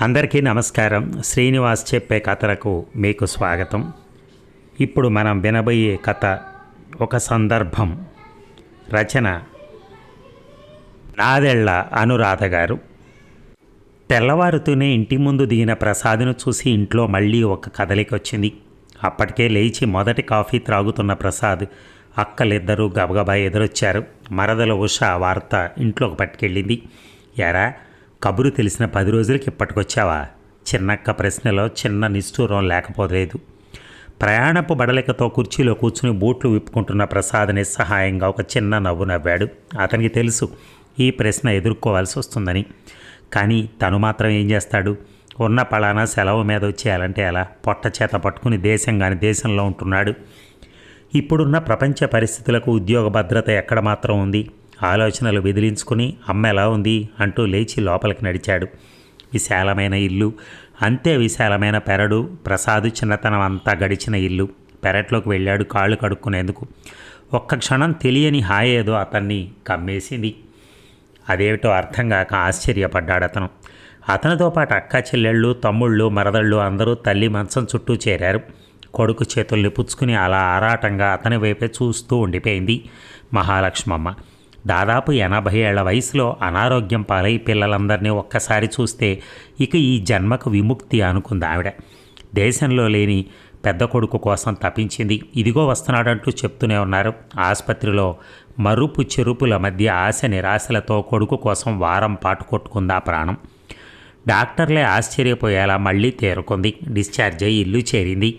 అందరికీ నమస్కారం. శ్రీనివాస్ చెప్పే కథలకు మీకు స్వాగతం. ఇప్పుడు మనం వినబోయే కథ ఒక సందర్భం. రచన నాదెళ్ళ అనురాధ గారు. తెల్లవారుతూనే ఇంటి ముందు దిగిన ప్రసాద్ను చూసి ఇంట్లో మళ్ళీ ఒక కదలిక వచ్చింది. అప్పటికే లేచి మొదటి కాఫీ త్రాగుతున్న ప్రసాద్ అక్కలిద్దరూ గబగబా ఎదురొచ్చారు. మరదల ఉష వార్త ఇంట్లోకి పట్టుకెళ్ళింది. ఎరా కబురు తెలిసిన పది రోజులకి ఇప్పటికొచ్చావా? చిన్నక్క ప్రశ్నలో చిన్న నిష్ఠూరం లేకపోలేదు ప్రయాణపు బడలికతో కుర్చీలో కూర్చుని బూట్లు విప్పుకుంటున్న ప్రసాద్ నిస్సహాయంగా ఒక చిన్న నవ్వు నవ్వాడు. అతనికి తెలుసు ఈ ప్రశ్న ఎదుర్కోవాల్సి వస్తుందని. కానీ తను మాత్రం ఏం చేస్తాడు? ఉన్న పలానా సెలవు మీద వచ్చేయాలంటే ఎలా? పొట్ట చేత పట్టుకుని దేశం కాని దేశంలో ఉంటున్నాడు. ఇప్పుడున్న ప్రపంచ పరిస్థితులకు ఉద్యోగ భద్రత ఎక్కడ మాత్రం ఉంది? ఆలోచనలు విదిలించుకుని అమ్మ ఎలా ఉంది? అంటూ లేచి లోపలికి నడిచాడు. విశాలమైన ఇల్లు అంతే విశాలమైన పెరడు ప్రసాదు చిన్నతనం అంతా గడిచిన ఇల్లు. పెరట్లోకి వెళ్ళాడు కాళ్ళు కడుక్కునేందుకు. ఒక్క క్షణం తెలియని హాయ్ ఏదో అతన్ని కమ్మేసింది. అదేమిటో అర్థం కాక ఆశ్చర్యపడ్డాడు అతను. అతనితో పాటు అక్క చెల్లెళ్ళు తమ్ముళ్ళు మరదళ్ళు అందరూ తల్లి మంచం చుట్టూ చేరారు. కొడుకు చేతుల్ని పుచ్చుకుని అలా ఆరాటంగా అతని వైపే చూస్తూ ఉండిపోయింది మహాలక్ష్మమ్మ. దాదాపు ఎనభై ఏళ్ళ వయసులో అనారోగ్యం పాలై పిల్లలందరినీ ఒక్కసారి చూస్తే ఇక ఈ జన్మకు విముక్తి అనుకుంది ఆవిడ. దేశంలో లేని పెద్ద కొడుకు కోసం తప్పించింది ఇదిగో వస్తున్నాడంటూ చెప్తూనే ఉన్నారు. ఆసుపత్రిలో మరుపు చెరుపుల మధ్య ఆశ నిరాశలతో కొడుకు కోసం వారం పాటు కొట్టుకుందా ప్రాణం. డాక్టర్లే ఆశ్చర్యపోయేలా మళ్ళీ తేరుకుంది. డిశ్చార్జ్ అయ్యి ఇల్లు చేరింది.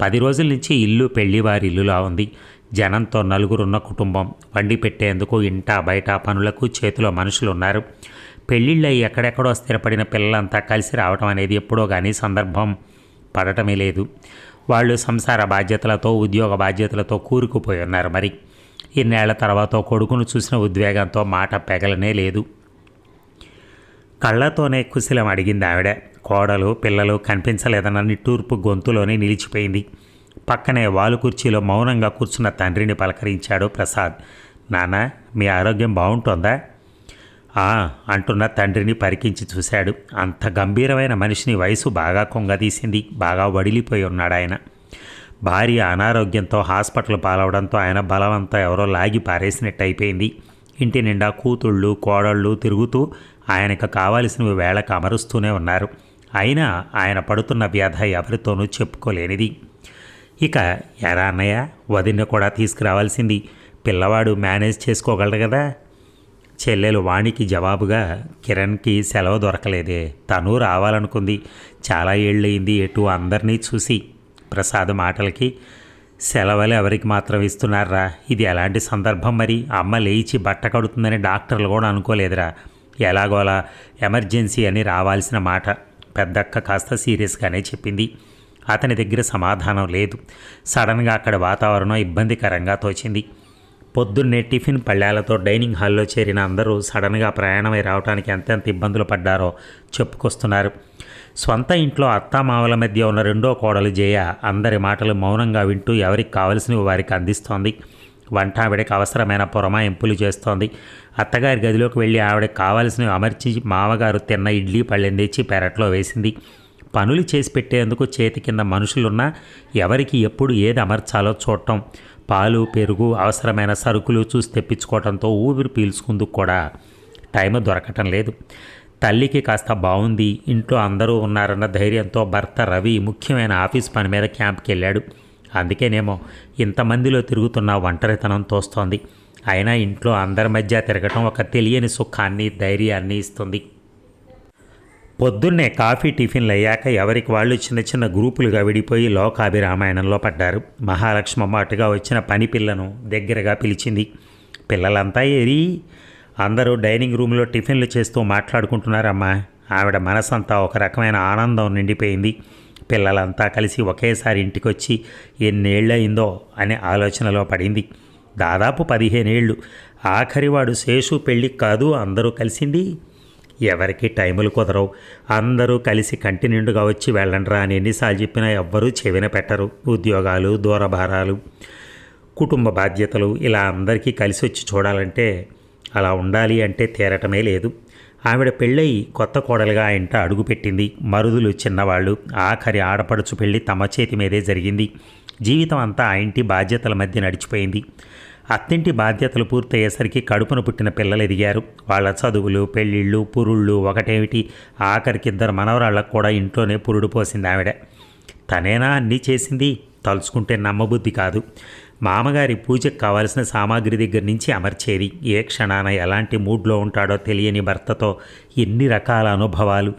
పది రోజుల నుంచి ఇల్లు పెళ్ళివారి ఇల్లులా ఉంది. జనంతో నలుగురున్న కుటుంబం. వండి పెట్టేందుకు ఇంట బయట పనులకు చేతిలో మనుషులు ఉన్నారు పెళ్ళిళ్ళయి ఎక్కడెక్కడో స్థిరపడిన పిల్లలంతా కలిసి రావటం అనేది ఎప్పుడో కానీ సందర్భం పడటమే లేదు. వాళ్ళు సంసార బాధ్యతలతో ఉద్యోగ బాధ్యతలతో కూరుకుపోయి ఉన్నారు మరి. ఇన్నేళ్ళ తర్వాత కొడుకును చూసిన ఉద్వేగంతో మాట పెగలనే లేదు. కళ్ళతోనే కుశలం అడిగింది ఆవిడ కోడలు పిల్లలు కనిపించలేదన్న నిట్టూర్పు గొంతులోనే నిలిచిపోయింది. పక్కనే వాలు కుర్చీలో మౌనంగా కూర్చున్న తండ్రిని పలకరించాడు ప్రసాద్. నాన్న మీ ఆరోగ్యం బాగుంటుందా? ఆ అంటున్న తండ్రిని పరికించి చూశాడు. అంత గంభీరమైన మనిషిని వయసు బాగా కొంగదీసింది బాగా వడిలిపోయి ఉన్నాడు ఆయన. భార్య అనారోగ్యంతో హాస్పిటల్ పాలవడంతో ఆయన బలవంతా ఎవరో లాగి పారేసినట్టు అయిపోయింది ఇంటి నిండా కూతుళ్ళు కోడళ్ళు తిరుగుతూ ఆయనకు కావాల్సినవి వేళకు అమరుస్తూనే ఉన్నారు. అయినా ఆయన పడుతున్న వ్యధ ఎవరితోనూ చెప్పుకోలేనిది. ఇక ఎరా అన్నయ్య వదిన కూడా తీసుకురావాల్సింది. పిల్లవాడు మేనేజ్ చేసుకోగలడు కదా. చెల్లెలు వాణికి జవాబుగా కిరణ్కి సెలవు దొరకలేదే. తను రావాలనుకుంది. చాలా ఏళ్ళయింది ఎటు అందరినీ చూసి. ప్రసాద్ మాటలకి సెలవులు ఎవరికి మాత్రం ఇస్తున్నారా ఇది ఎలాంటి సందర్భం మరి? అమ్మ లేచి బట్ట కడుతుందని డాక్టర్లు కూడా అనుకోలేదురా. ఎలాగోలా ఎమర్జెన్సీ అని రావాల్సిన మాట. పెద్దక్క కాస్త సీరియస్గానే చెప్పింది. అతని దగ్గర సమాధానం లేదు. సడన్గా అక్కడ వాతావరణం ఇబ్బందికరంగా తోచింది. పొద్దున్నే టిఫిన్ పళ్ళాలతో డైనింగ్ హాల్లో చేరిన అందరూ సడన్గా ప్రయాణమై రావడానికి ఎంతెంత ఇబ్బందులు పడ్డారో చెప్పుకొస్తున్నారు. స్వంత ఇంట్లో అత్తామావల మధ్య ఉన్న రెండో కోడలు జయ అందరి మాటలు మౌనంగా వింటూ ఎవరికి కావలసినవి వారికి అందిస్తోంది. వంట ఆవిడకి అవసరమైన పురమాయింపులు చేస్తోంది. అత్తగారి గదిలోకి వెళ్ళి ఆవిడకి కావాల్సినవి అమర్చి మామగారు తిన్న ఇడ్లీ పళ్ళెం తెచ్చి పెరట్లో వేసింది. పనులు చేసి పెట్టేందుకు చేతి కింద మనుషులున్నా ఎవరికి ఎప్పుడు ఏది అమర్చాలో చూడటం. పాలు పెరుగు అవసరమైన సరుకులు చూసి తెప్పించుకోవడంతో ఊపిరి పీల్చుకుందుకు కూడా టైం దొరకటం లేదు. తల్లికి కాస్త బాగుంది ఇంట్లో అందరూ ఉన్నారన్న ధైర్యంతో భర్త రవి ముఖ్యమైన ఆఫీస్ పని మీద క్యాంప్కి వెళ్ళాడు. అందుకేనేమో ఇంతమందిలో తిరుగుతున్న ఒంటరితనం తోస్తోంది. అయినా ఇంట్లో అందరి మధ్య తిరగటం ఒక తెలియని సుఖాన్ని ధైర్యాన్ని ఇస్తుంది. పొద్దున్నే కాఫీ టిఫిన్లు అయ్యాక ఎవరికి వాళ్ళు చిన్న చిన్న గ్రూపులుగా విడిపోయి లోకాభిరామాయణంలో పడ్డారు. మహాలక్ష్మమ్మ అటుగా వచ్చిన పని పిల్లను దగ్గరగా పిలిచింది. పిల్లలంతా ఏరి అందరూ డైనింగ్ రూమ్లో టిఫిన్లు చేస్తూ మాట్లాడుకుంటున్నారమ్మా. ఆవిడ మనసంతా ఒక రకమైన ఆనందం నిండిపోయింది. పిల్లలంతా కలిసి ఒకేసారి ఇంటికొచ్చి ఎన్నేళ్ళయిందో అనే ఆలోచనలో పడింది. దాదాపు పదిహేనేళ్ళు. ఆఖరివాడు శేషు పెళ్ళికి కాదు అందరూ కలిసింది ఎవరికి టైములు కుదరవు. అందరూ కలిసి కంటి నిండుగా వచ్చి వెళ్ళండిరా అని ఎన్నిసార్లు చెప్పినా ఎవ్వరూ చెవిన పెట్టరు. ఉద్యోగాలు దూరభారాలు కుటుంబ బాధ్యతలు ఇలా అందరికీ కలిసి వచ్చి చూడాలంటే అలా ఉండాలి అంటే తీరటమే లేదు. ఆవిడ పెళ్ళై కొత్త కోడలుగా ఆ ఇంట అడుగుపెట్టింది మరుదులు చిన్నవాళ్ళు. ఆఖరి ఆడపడుచు పెళ్ళి తమ చేతి మీదే జరిగింది. జీవితం అంతా ఆ ఇంటి బాధ్యతల మధ్య నడిచిపోయింది. అత్తింటి బాధ్యతలు పూర్తయ్యేసరికి కడుపున పుట్టిన పిల్లలు ఎదిగారు. వాళ్ళ చదువులు పెళ్ళిళ్ళు పురుళ్ళు ఒకటేమిటి? ఆఖరికి ఇద్దరు మనవరాళ్ళకు కూడా ఇంట్లోనే పురుడు పోసింది ఆవిడ. తనేనా అన్నీ చేసింది? తలుచుకుంటే నమ్మబుద్ధి కాదు. మామగారి పూజకు కావలసిన సామాగ్రి దగ్గర నుంచి అమర్చేది. ఏ క్షణాన ఎలాంటి మూడ్లో ఉంటాడో తెలియని భర్తతో ఎన్ని రకాల అనుభవాలు.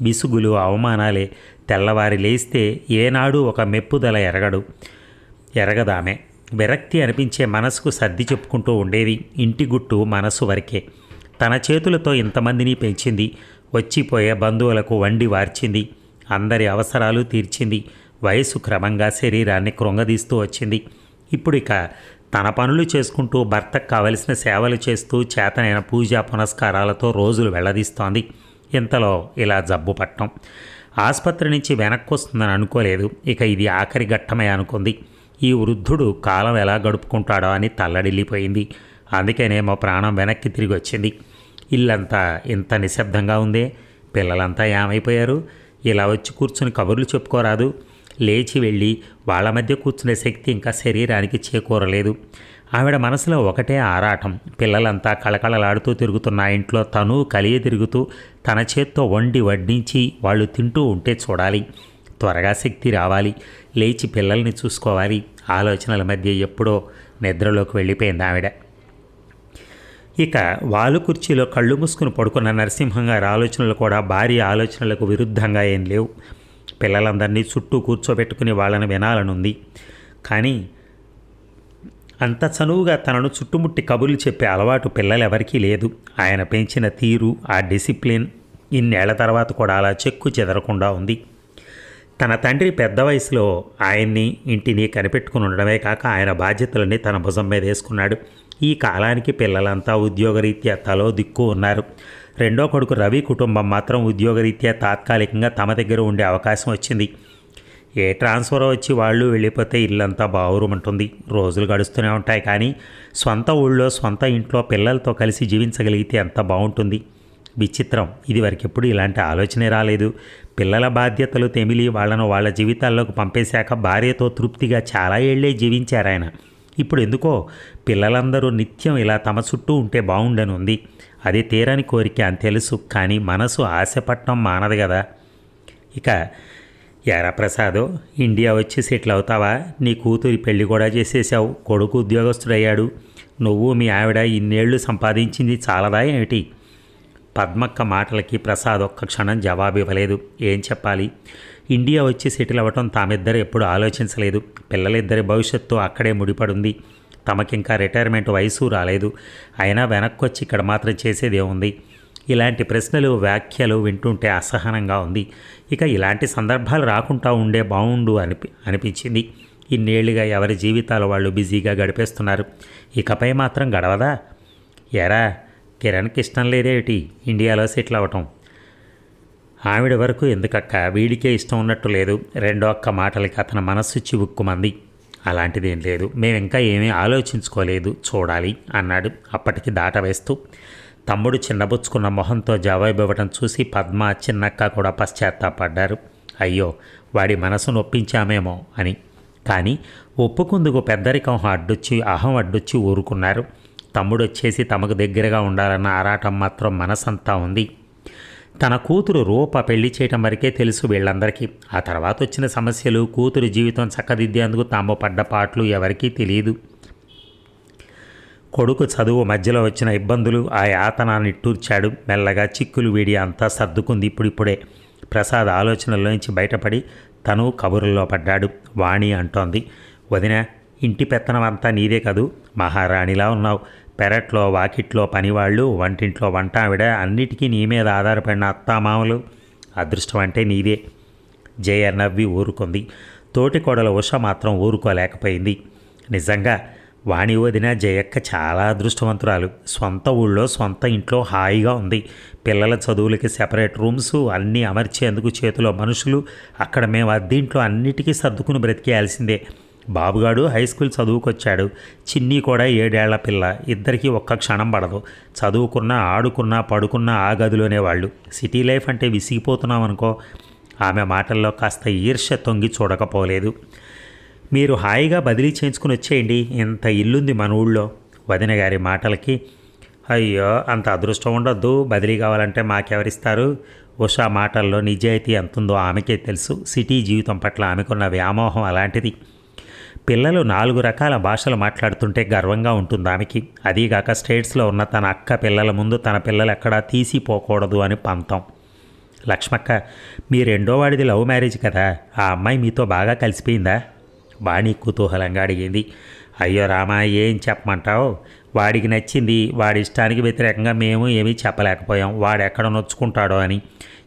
విసుగులు అవమానాలే తెల్లవారి లేస్తే ఏనాడు ఒక మెప్పుదల ఎరగడు. ఎరగదామే. విరక్తి అనిపించే మనసుకు సర్ది చెప్పుకుంటూ ఉండేది ఇంటి గుట్టు మనసు వరకే. తన చేతులతో ఇంతమందిని పెంచింది. వచ్చిపోయే బంధువులకు వండి వార్చింది. అందరి అవసరాలు తీర్చింది. వయసు క్రమంగా శరీరాన్ని కృంగదీస్తూ వచ్చింది. ఇప్పుడు ఇక తన పనులు చేసుకుంటూ భర్తకు కావలసిన సేవలు చేస్తూ చేతనైన పూజా పునస్కారాలతో రోజులు వెళ్ళదీస్తోంది ఇంతలో ఇలా జబ్బు పట్టం ఆసుపత్రి నుంచి వెనక్కి వస్తుందని అనుకోలేదు. ఇక ఇది ఆఖరి ఘట్టమే అనుకుంది. ఈ వృద్ధుడు కాలం ఎలా గడుపుకుంటాడో అని తల్లడిల్లిపోయింది. అందుకేనేమో ప్రాణం వెనక్కి తిరిగి వచ్చింది. ఇల్లంతా ఇంత నిశ్శబ్దంగా ఉందే. పిల్లలంతా ఏమైపోయారు? ఇలా వచ్చి కూర్చుని కబుర్లు చెప్పుకోరాదు. లేచి వెళ్ళి వాళ్ళ మధ్య కూర్చునే శక్తి ఇంకా శరీరానికి చేకూరలేదు. ఆవిడ మనసులో ఒకటే ఆరాటం. పిల్లలంతా కళకళలాడుతూ తిరుగుతున్న ఇంట్లో తను కలియ తిరుగుతూ తన చేత్తో వండి వడ్డించి వాళ్ళు తింటూ ఉంటే చూడాలి. త్వరగా శక్తి రావాలి. లేచి పిల్లల్ని చూసుకోవాలి. ఆలోచనల మధ్య ఎప్పుడో నిద్రలోకి వెళ్ళిపోయింది ఆవిడ. ఇక వాలు కుర్చీలో కళ్ళు మూసుకుని పడుకున్న నరసింహం గారి ఆలోచనలు కూడా భారీ ఆలోచనలకు విరుద్ధంగా ఏం లేవు. పిల్లలందరినీ చుట్టూ కూర్చోబెట్టుకుని వాళ్ళని వినాలనుంది. కానీ అంత చనువుగా తనను చుట్టుముట్టి కబుర్లు చెప్పే అలవాటు పిల్లలెవరికీ లేదు. ఆయన పెంచిన తీరు ఆ డిసిప్లిన్ ఇన్నేళ్ళ తర్వాత కూడా అలా చెక్కు చెదరకుండా ఉంది. తన తండ్రి పెద్ద వయసులో ఆయన్ని ఇంటిని కనిపెట్టుకుని ఉండడమే కాక ఆయన బాధ్యతలన్నీ తన భుజం మీద వేసుకున్నాడు. ఈ కాలానికి పిల్లలంతా ఉద్యోగరీత్యా తలో దిక్కు ఉన్నారు. రెండో కొడుకు రవి కుటుంబం మాత్రం ఉద్యోగరీత్యా తాత్కాలికంగా తమ దగ్గర ఉండే అవకాశం వచ్చింది. ఏ ట్రాన్స్ఫర్ వచ్చి వాళ్ళు వెళ్ళిపోతే ఇల్లంతా బావురుమంటుంది. రోజులు గడుస్తూనే ఉంటాయి కానీ సొంత ఊళ్ళో సొంత ఇంట్లో పిల్లలతో కలిసి జీవించగలిగితే ఎంత బాగుంటుంది విచిత్రం. ఇది వరకెప్పుడు ఇలాంటి ఆలోచనే రాలేదు. పిల్లల బాధ్యతలు తెమిలి వాళ్ళను వాళ్ళ జీవితాల్లోకి పంపేశాక భార్యతో తృప్తిగా చాలా ఏళ్ళే జీవించారు ఆయన ఇప్పుడు ఎందుకో పిల్లలందరూ నిత్యం ఇలా తమ చుట్టూ ఉంటే బాగుండని ఉంది అది తీరని కోరిక అని తెలుసు కానీ మనసు ఆశపట్టడం మానదు కదా ఇక ఎరా ప్రసాదు ఇండియా వచ్చి సెటిల్ అవుతావా? నీ కూతురి పెళ్ళి కూడా చేసేసావు కొడుకు ఉద్యోగస్తుడయ్యాడు. నువ్వు మీ ఆవిడ ఇన్నేళ్ళు సంపాదించింది చాలదా ఏమిటి? పద్మక్క మాటలకి ప్రసాద్ ఒక్క క్షణం జవాబు ఇవ్వలేదు ఏం చెప్పాలి? ఇండియా వచ్చి సెటిల్ అవ్వటం తామిద్దరు ఎప్పుడు ఆలోచించలేదు. పిల్లలిద్దరి భవిష్యత్తు అక్కడే ముడిపడుంది. తమకింకా రిటైర్మెంట్ వయసు రాలేదు. అయినా వెనక్కి వచ్చి ఇక్కడ మాత్రం చేసేదేముంది ఇలాంటి ప్రశ్నలు వ్యాఖ్యలు వింటుంటే అసహనంగా ఉంది. ఇక ఇలాంటి సందర్భాలు రాకుండా ఉండే బాగుండు అనిపి అనిపించింది. ఇన్నేళ్ళుగా ఎవరి జీవితాలు వాళ్ళు బిజీగా గడిపేస్తున్నారు. ఇకపై మాత్రం గడవదా? ఎరా కిరణ్కి ఇష్టం లేదేమిటి? ఇండియాలో సెటిల్ అవ్వటం ఆవిడ వరకు ఎందుకక్క? వీడికే ఇష్టం ఉన్నట్టు లేదు. రెండో అక్క మాటలకి అతని మనస్సు చివుక్కుమంది. అలాంటిదేం లేదు. మేము ఇంకా ఏమీ ఆలోచించుకోలేదు. చూడాలి అన్నాడు. అప్పటికి దాట వేస్తూ తమ్ముడు చిన్నబుచ్చుకున్న మొహంతో జవాబు ఇవ్వడం చూసి పద్మ చిన్నక్క కూడా పశ్చాత్తాపడ్డారు. అయ్యో వాడి మనసు నొప్పించామేమో అని. కానీ ఒప్పుకుందుకు పెద్దరికం అడ్డొచ్చి అహం అడ్డొచ్చి ఊరుకున్నారు. తమ్ముడు వచ్చేసి తమకు దగ్గరగా ఉండాలన్న ఆరాటం మాత్రం మనసంతా ఉంది. తన కూతురు రూప పెళ్ళి చేయటం వరకే తెలుసు వీళ్ళందరికీ. ఆ తర్వాత వచ్చిన సమస్యలు కూతురు జీవితం చక్కదిద్దేందుకు తాము పడ్డ పాటలు ఎవరికీ తెలియదు కొడుకు చదువు మధ్యలో వచ్చిన ఇబ్బందులు ఆ యాతన నిట్టూర్చాడు మెల్లగా చిక్కులు వీడి అంతా సర్దుకుంది ఇప్పుడిప్పుడే. ప్రసాద్ ఆలోచనల్లోంచి బయటపడి తను కబురుల్లో పడ్డాడు. వాణి అంటోంది. వదిన ఇంటి పెత్తనం అంతా నీదే కదూ? మహారాణిలా ఉన్నావు. పెరట్లో వాకిట్లో పనివాళ్ళు వంటింట్లో వంట ఆవిడ అన్నిటికీ నీ మీద ఆధారపడిన అత్తామామలు అదృష్టం అంటే నీదే. జయ నవ్వి ఊరుకుంది. తోటి కోడల ఉష మాత్రం ఊరుకోలేకపోయింది. నిజంగా వాణి వదిన జయక్క చాలా అదృష్టవంతురాలు. సొంత ఊళ్ళో సొంత ఇంట్లో హాయిగా ఉంది. పిల్లల చదువులకి సెపరేట్ రూమ్స్ అన్నీ అమర్చేందుకు చేతిలో మనుషులు. అక్కడ మేము అద్దీంట్లో అన్నిటికీ సర్దుకుని బ్రతికేయాల్సిందే. బాబుగాడు హై స్కూల్ చదువుకొచ్చాడు. చిన్ని కూడా ఏడేళ్ళ పిల్ల. ఇద్దరికీ ఒక్క క్షణం పడదు. చదువుకున్నా ఆడుకున్నా పడుకున్నా ఆ గదిలోనే వాళ్ళు. సిటీ లైఫ్ అంటే విసిగిపోతున్నాం అనుకో ఆమె మాటల్లో కాస్త ఈర్ష్య తొంగి చూడకపోలేదు. మీరు హాయిగా బదిలీ చేయించుకుని వచ్చేయండి. ఇంత ఇల్లుంది మన ఊళ్ళో. వదిన గారి మాటలకి అయ్యో అంత అదృష్టం ఉండొద్దు. బదిలీ కావాలంటే మాకెవరిస్తారు? ఉషా మాటల్లో నిజాయితీ ఎంతుందో ఆమెకే తెలుసు. సిటీ జీవితం పట్ల ఆమెకున్న వ్యామోహం అలాంటిది. పిల్లలు నాలుగు రకాల భాషలు మాట్లాడుతుంటే గర్వంగా ఉంటుంది ఆమెకి. అదీగాక స్టేట్స్లో ఉన్న తన అక్క పిల్లల ముందు తన పిల్లలు ఎక్కడా తీసిపోకూడదు అని పంతం. లక్ష్మక్క మీ రెండో వాడిది లవ్ మ్యారేజ్ కదా ఆ అమ్మాయి మీతో బాగా కలిసిపోయిందా? వాణి కుతూహలంగా అడిగింది. అయ్యో రామా ఏం చెప్పమంటావు? వాడికి నచ్చింది వాడి ఇష్టానికి వ్యతిరేకంగా మేము ఏమీ చెప్పలేకపోయాం. వాడు ఎక్కడ నొచ్చుకుంటాడో అని.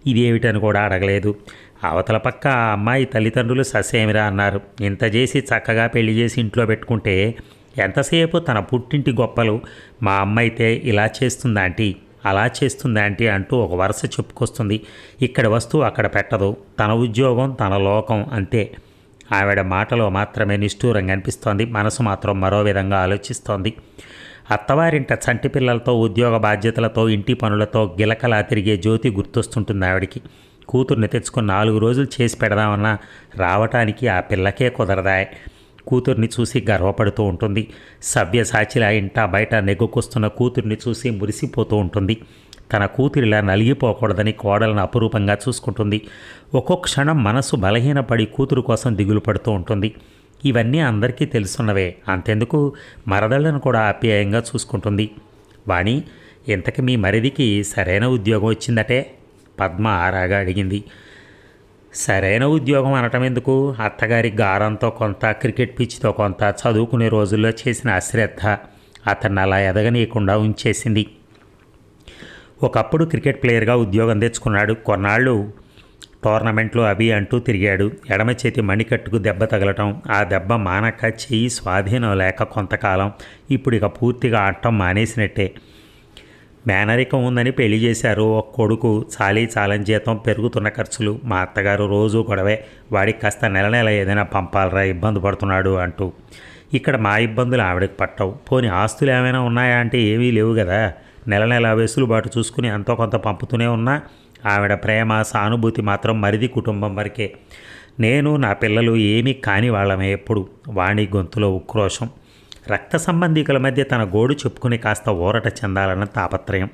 ఇదేమిటని కూడా అడగలేదు. అవతల పక్క ఆ అమ్మాయి తల్లిదండ్రులు ససేమిరా అన్నారు. ఇంత చేసి చక్కగా పెళ్ళి చేసి ఇంట్లో పెట్టుకుంటే ఎంతసేపు తన పుట్టింటి గొప్పలు మా అమ్మ అయితే ఇలా చేస్తుందాంటీ అలా చేస్తుందాంటీ అంటూ ఒక వరుస చెప్పుకొస్తుంది. ఇక్కడ వస్తువు అక్కడ పెట్టదు. తన ఉద్యోగం తన లోకం అంతే. ఆవిడ మాటలో మాత్రమే నిష్ఠూరంగా అనిపిస్తోంది. మనసు మాత్రం మరో విధంగా ఆలోచిస్తోంది. అత్తవారింట చంటి పిల్లలతో ఉద్యోగ బాధ్యతలతో ఇంటి పనులతో గిలకలా తిరిగే జ్యోతి గుర్తొస్తుంటుంది ఆవిడికి. కూతుర్ని తెచ్చుకుని నాలుగు రోజులు చేసి పెడదామన్నా రావటానికి ఆ పిల్లకే కుదరదాయ్. కూతుర్ని చూసి గర్వపడుతూ ఉంటుంది. సభ్యసాచిలా ఇంట బయట నెగ్గుకొస్తున్న కూతుర్ని చూసి మురిసిపోతూ ఉంటుంది. తన కూతురిలా నలిగిపోకూడదని కోడలను అపురూపంగా చూసుకుంటుంది. ఒక్కొక్క క్షణం మనసు బలహీనపడి కూతురు కోసం దిగులు పడుతూ ఉంటుంది. ఇవన్నీ అందరికీ తెలుసున్నవే. అంతెందుకు? మరదళ్ళను కూడా ఆప్యాయంగా చూసుకుంటుంది. వాణి ఇంతకు మీ మరిదికి సరైన ఉద్యోగం వచ్చిందటే? పద్మ ఆరాగా అడిగింది. సరైన ఉద్యోగం అనటం ఎందుకు అత్తగారి గారంతో కొంత క్రికెట్ పిచ్చితో కొంత చదువుకునే రోజుల్లో చేసిన అశ్రద్ధ అతన్ని అలా ఎదగనీయకుండా ఉంచేసింది. ఒకప్పుడు క్రికెట్ ప్లేయర్గా ఉద్యోగం తెచ్చుకున్నాడు. కొన్నాళ్ళు టోర్నమెంట్లు అవి అంటూ తిరిగాడు. ఎడమ చేతి మణికట్టుకు దెబ్బ తగలటం ఆ దెబ్బ మానక చెయ్యి స్వాధీనం లేక కొంతకాలం ఇప్పుడు ఇక పూర్తిగా ఆడటం మానేసినట్టే. మేనరికం ఉందని పెళ్ళి చేశారు. ఒక కొడుకు చాలీ చాలని జీతం పెరుగుతున్న ఖర్చులు. మా అత్తగారు రోజు గొడవే. వాడికి కాస్త నెల నెల ఏదైనా పంపాలరా ఇబ్బంది పడుతున్నాడు అంటూ. ఇక్కడ మా ఇబ్బందులు ఆవిడకి పట్టవు. పోని ఆస్తులు ఏమైనా ఉన్నాయా అంటే ఏమీ లేవు కదా నెల నెల వెసులుబాటు చూసుకుని ఎంతో కొంత పంపుతూనే ఉన్నా. ఆవిడ ప్రేమ సానుభూతి మాత్రం మరిది కుటుంబం వరకే. నేను నా పిల్లలు ఏమీ కాని వాళ్ళమే ఎప్పుడు. వాణి గొంతులో ఉక్రోషం. రక్త సంబంధికుల మధ్య తన గోడు చెప్పుకుని కాస్త ఊరట చెందాలన్న తాపత్రయం.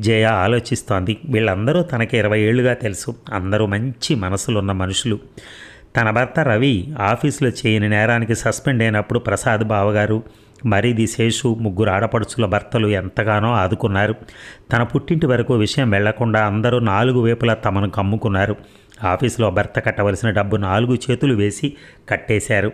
జయ ఆలోచిస్తోంది. వీళ్ళందరూ తనకి ఇరవై ఏళ్ళుగా తెలుసు. అందరూ మంచి మనసులున్న మనుషులు. తన భర్త రవి ఆఫీసులో చేయని నేరానికి సస్పెండ్ అయినప్పుడు ప్రసాద్ బావగారు మరిది శేషు ముగ్గురు ఆడపడుచుల భర్తలు ఎంతగానో ఆదుకున్నారు. తన పుట్టింటి వరకు విషయం వెళ్ళకుండా అందరూ నాలుగు వైపులా తమను కమ్ముకున్నారు. ఆఫీసులో భర్త కట్టవలసిన డబ్బు నాలుగు చేతులు వేసి కట్టేశారు.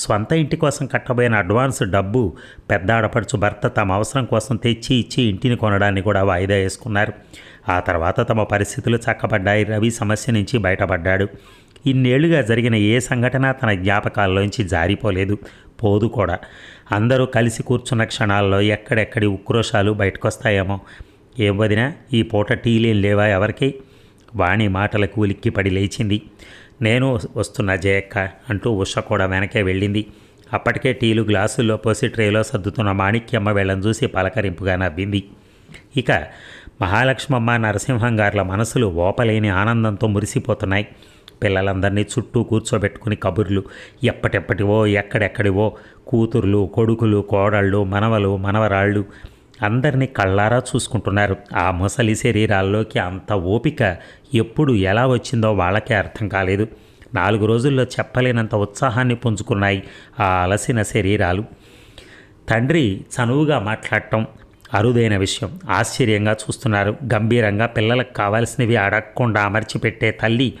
స్వంత ఇంటి కోసం కట్టబోయిన అడ్వాన్స్ డబ్బు పెద్ద ఆడపడుచు భర్త తమ అవసరం కోసం తెచ్చి ఇచ్చి ఇంటిని కొనడాన్ని కూడా వాయిదా వేసుకున్నారు. ఆ తర్వాత తమ పరిస్థితులు చక్కబడ్డాయి. రవి సమస్య నుంచి బయటపడ్డాడు. ఇన్నేళ్ళుగా జరిగిన ఏ సంఘటన తన జ్ఞాపకాల్లోంచి జారిపోలేదు. పోదు కూడా. అందరూ కలిసి కూర్చున్న క్షణాల్లో ఎక్కడెక్కడి ఉక్రోషాలు బయటకొస్తాయేమో. ఏం వదినా ఈ పూట టీలేం లేవా ఎవరికి? వాణి మాటలకు ఉలిక్కిపడి లేచింది. నేను వస్తున్నా జయక్క అంటూ ఉష కూడా వెనకే వెళ్ళింది. అప్పటికే టీలు గ్లాసుల్లో పోసి ట్రేలో సర్దుతున్న మాణిక్యమ్మ వెళ్ళని చూసి పలకరింపుగా నవ్వింది. ఇక మహాలక్ష్మమ్మ నరసింహంగార్ల మనసులు ఓపలేని ఆనందంతో మురిసిపోతున్నాయి. పిల్లలందరినీ చుట్టూ కూర్చోబెట్టుకుని కబుర్లు. ఎప్పటెప్పటివో ఎక్కడెక్కడివో కూతుర్లు కొడుకులు కోడళ్ళు మనవలు మనవరాళ్ళు. అందరినీ కళ్ళారా చూసుకుంటున్నారు. ఆ ముసలి శరీరాల్లోకి అంత ఓపిక ఎప్పుడు ఎలా వచ్చిందో వాళ్ళకే అర్థం కాలేదు. నాలుగు రోజుల్లో చెప్పలేనంత ఉత్సాహాన్ని పుంజుకున్నాయి ఆ అలసిన శరీరాలు. తండ్రి చనువుగా మాట్లాడటం అరుదైన విషయం. ఆశ్చర్యంగా చూస్తున్నారు. గంభీరంగా పిల్లలకు కావాల్సినవి అడగకుండా అమర్చిపెట్టే తల్లి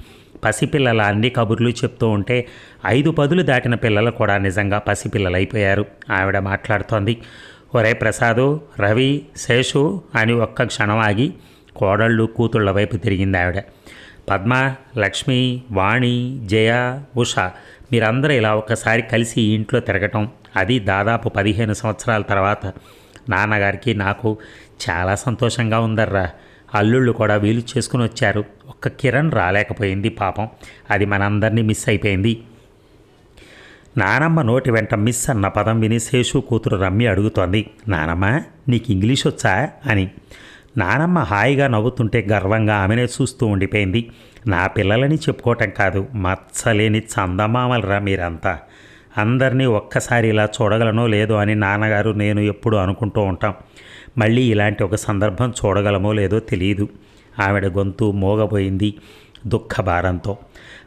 పసిపిల్లల అన్ని కబుర్లు చెప్తూ ఉంటే ఐదు పదులు దాటిన పిల్లలు కూడా నిజంగా పసిపిల్లలైపోయారు. ఆవిడ మాట్లాడుతోంది. ఒరే ప్రసాదు రవి శేషు అని ఒక్క క్షణం ఆగి కోడళ్ళు కూతుళ్ళ వైపు తిరిగింది ఆవిడ. పద్మ లక్ష్మి వాణి జయ ఉష మీరందరూ ఇలా ఒక్కసారి కలిసి ఈ ఇంట్లో తిరగటం అది దాదాపు పదిహేను సంవత్సరాల తర్వాత. నాన్నగారికి నాకు చాలా సంతోషంగా ఉందర్రా. అల్లుళ్ళు కూడా వీలు చేసుకుని వచ్చారు. ఒక్క కిరణ్ రాలేకపోయింది పాపం. అది మనందరినీ మిస్ అయిపోయింది. నానమ్మ నోటి వెంట మిస్ అన్న పదం విని శేషు కూతురు రమ్మి అడుగుతోంది నానమ్మ నీకు ఇంగ్లీష్ వచ్చా? అని. నానమ్మ హాయిగా నవ్వుతుంటే గర్వంగా ఆమెనే చూస్తూ ఉండిపోయింది. నా పిల్లలని చెప్పుకోవటం కాదు మచ్చలేని చందమామలరా మీరంతా. అందరినీ ఒక్కసారి ఇలా చూడగలనో లేదో అని నాన్నగారు నేను ఎప్పుడు అనుకుంటూ ఉంటాం. మళ్ళీ ఇలాంటి ఒక సందర్భం చూడగలమో లేదో తెలియదు ఆవిడ గొంతు మోగబోయింది దుఃఖభారంతో.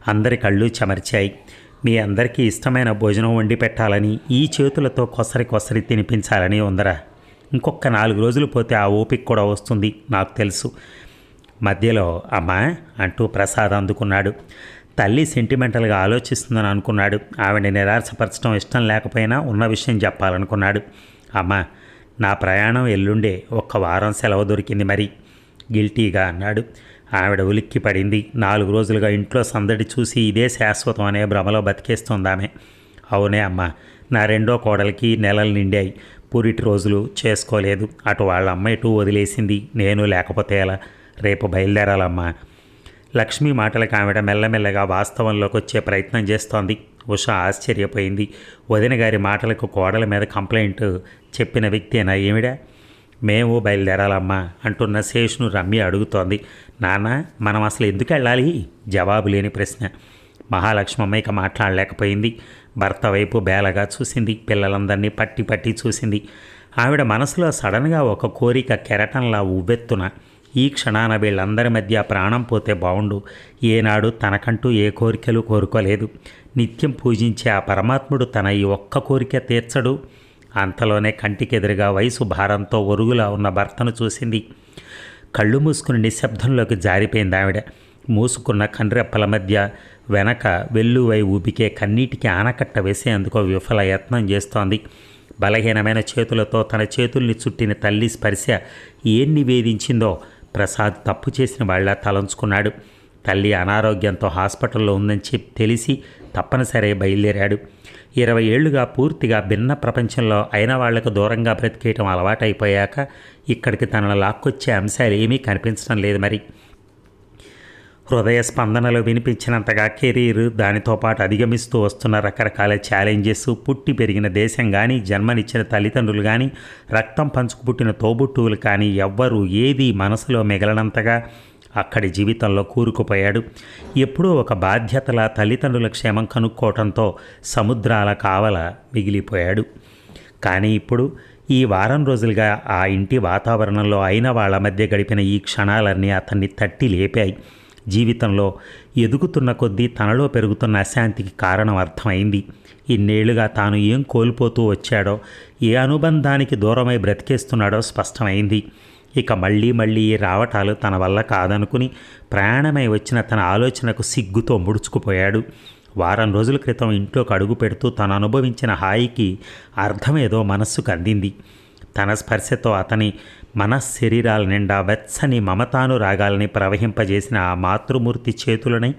అందరి కళ్ళు చెమర్చాయి. మీ అందరికీ ఇష్టమైన భోజనం వండి పెట్టాలని ఈ చేతులతో కొసరి కొసరి తినిపించాలని ఉందరా. ఇంకొక నాలుగు రోజులు పోతే ఆ ఓపిక కూడా వస్తుంది నాకు తెలుసు. మధ్యలో అమ్మా అంటూ ప్రసాద్ అందుకున్నాడు. తల్లి సెంటిమెంటల్గా ఆలోచిస్తుందని అనుకున్నాడు. ఆవిడ నిరాశపరచడం ఇష్టం లేకపోయినా ఉన్న విషయం చెప్పాలనుకున్నాడు. అమ్మా నా ప్రయాణం ఎల్లుండే ఒక్క వారం సెలవు దొరికింది మరి. గిల్టీగా అన్నాడు. ఆవిడ ఉలిక్కి పడింది. నాలుగు రోజులుగా ఇంట్లో సందడి చూసి ఇదే శాశ్వతం అనే భ్రమలో బతికేస్తుందామె. అవునే అమ్మా నా రెండో కోడలికి నెలలు నిండాయి. పూరిటి రోజులు చేసుకోలేదు. అటు వాళ్ళ అమ్మ ఇటు వదిలేసింది. నేను లేకపోతే ఎలా? రేపు బయలుదేరాలమ్మా. లక్ష్మి మాటలకు ఆవిడ మెల్లమెల్లగా వాస్తవంలోకి వచ్చే ప్రయత్నం చేస్తోంది. ఉష ఆశ్చర్యపోయింది. వదిన గారి మాటలకు కోడల మీద కంప్లైంట్ చెప్పిన వ్యక్తేనా ఏమిడా మేము బయలుదేరాలమ్మా అంటున్న శేషును రమ్మి అడుగుతోంది. నాన్న మనం అసలు ఎందుకు వెళ్ళాలి? జవాబు లేని ప్రశ్న. మహాలక్ష్మమ్మ ఇక మాట్లాడలేకపోయింది. భర్త వైపు బేలగా చూసింది. పిల్లలందరినీ పట్టి పట్టి చూసింది. ఆవిడ మనసులో సడన్గా ఒక కోరిక కెరటంలా ఉవ్వెత్తున ఈ క్షణాన వీళ్ళందరి మధ్య ప్రాణం పోతే బావుండు. ఏనాడు తనకంటూ ఏ కోరికలు కోరుకోలేదు. నిత్యం పూజించే ఆ పరమాత్ముడు తన ఈ ఒక్క కోరిక తీర్చడు. అంతలోనే కంటికెదురుగా వయసు భారంతో ఒరుగులా ఉన్న భర్తను చూసింది. కళ్ళు మూసుకుని నిశ్శబ్దంలోకి జారిపోయింది ఆవిడ. మూసుకున్న కండ్రెప్పల మధ్య వెనక వెల్లువై ఊపికే కన్నీటికి ఆనకట్ట వేసేందుకు విఫల యత్నం చేస్తోంది. బలహీనమైన చేతులతో తన చేతుల్ని చుట్టిన తల్లి స్పర్శ ఏం నివేదించిందో ప్రసాద్ తప్పు చేసిన వాళ్ళ తలంచుకున్నాడు. తల్లి అనారోగ్యంతో హాస్పిటల్లో ఉందని చెప్పి తెలిసి తప్పనిసరి బయలుదేరాడు. ఇరవై ఏళ్ళుగా పూర్తిగా భిన్న ప్రపంచంలో అయిన వాళ్ళకు దూరంగా బ్రతికేయటం అలవాటైపోయాక ఇక్కడికి తనను లాక్కొచ్చే అంశాలు ఏమీ కనిపించడం లేదు మరి. హృదయ స్పందనలు వినిపించినంతగా కెరీర్ దానితో పాటు అధిగమిస్తూ వస్తున్న రకరకాల ఛాలెంజెస్ పుట్టి పెరిగిన దేశం కానీ జన్మనిచ్చిన తల్లిదండ్రులు కానీ రక్తం పంచుకు పుట్టిన తోబుట్టువులు కానీ ఎవ్వరూ ఏది మనసులో మిగలనంతగా అక్కడి జీవితంలో కూరుకుపోయాడు. ఎప్పుడూ ఒక బాధ్యతల తల్లిదండ్రుల క్షేమం కనుక్కోవటంతో సముద్రాల కావల మిగిలిపోయాడు. కానీ ఇప్పుడు ఈ వారం రోజులుగా ఆ ఇంటి వాతావరణంలో అయిన వాళ్ళ మధ్య గడిపిన ఈ క్షణాలన్నీ అతన్ని తట్టి లేపాయి. జీవితంలో ఎదుగుతున్న కొద్దీ తనలో పెరుగుతున్న అశాంతికి కారణం అర్థమైంది. ఇన్నేళ్ళుగా తాను ఏం కోల్పోతూ వచ్చాడో ఏ అనుబంధానికి దూరమై బ్రతికేస్తున్నాడో స్పష్టమైంది. ఇక మళ్ళీ మళ్ళీ ఈ రావటాలు తన వల్ల కాదనుకుని ప్రయాణమై వచ్చిన తన ఆలోచనకు సిగ్గుతో ముడుచుకుపోయాడు. వారం రోజుల క్రితం ఇంట్లోకి అడుగు పెడుతూ తను అనుభవించిన హాయికి అర్థమేదో మనస్సుకు అందింది. తన స్పర్శతో అతని మనశ్శరీరాల నిండా వెచ్చని మమతాను రాగాలని ప్రవహింపజేసిన ఆ మాతృమూర్తి చేతులని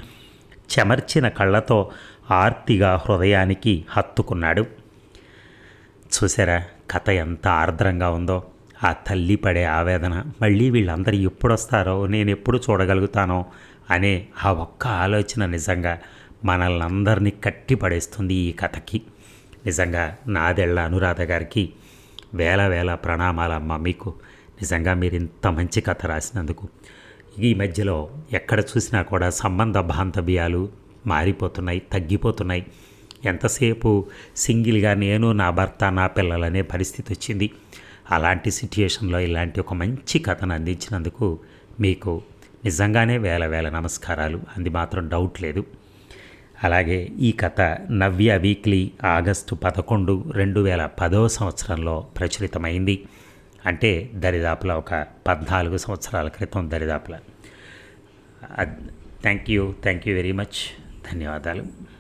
చెమర్చిన కళ్ళతో ఆర్తిగా హృదయానికి హత్తుకున్నాడు. చూసారా కథ ఎంత ఆర్ద్రంగా ఉందో. ఆ తల్లి పడే ఆవేదన మళ్ళీ వీళ్ళందరూ ఎప్పుడొస్తారో నేను ఎప్పుడు చూడగలుగుతానో అనే ఆ ఒక్క ఆలోచన నిజంగా మనల్ని అందరినీ కట్టి పడేస్తుంది ఈ కథకి. నిజంగా నాదెళ్ళ అనురాధ గారికి వేల వేల ప్రణామాలమ్మ మీకు. నిజంగా మీరు ఇంత మంచి కథ రాసినందుకు. ఈ మధ్యలో ఎక్కడ చూసినా కూడా సంబంధ బాంధవ్యాలు మారిపోతున్నాయి తగ్గిపోతున్నాయి. ఎంతసేపు సింగిల్గా నేను నా భర్త నా పిల్లలనే పరిస్థితి వచ్చింది అలాంటి సిట్యుయేషన్లో ఇలాంటి ఒక మంచి కథను అందించినందుకు మీకు నిజంగానే వేల వేల నమస్కారాలు. అంది మాత్రం డౌట్ లేదు. అలాగే ఈ కథ నవ్య వీక్లీ ఆగస్టు పదకొండు రెండు వేల పదో సంవత్సరంలో ప్రచురితమైంది. అంటే దరిదాపుల ఒక పద్నాలుగు సంవత్సరాల క్రితం దరిదాపుల. Thank you thank you very much. ధన్యవాదాలు.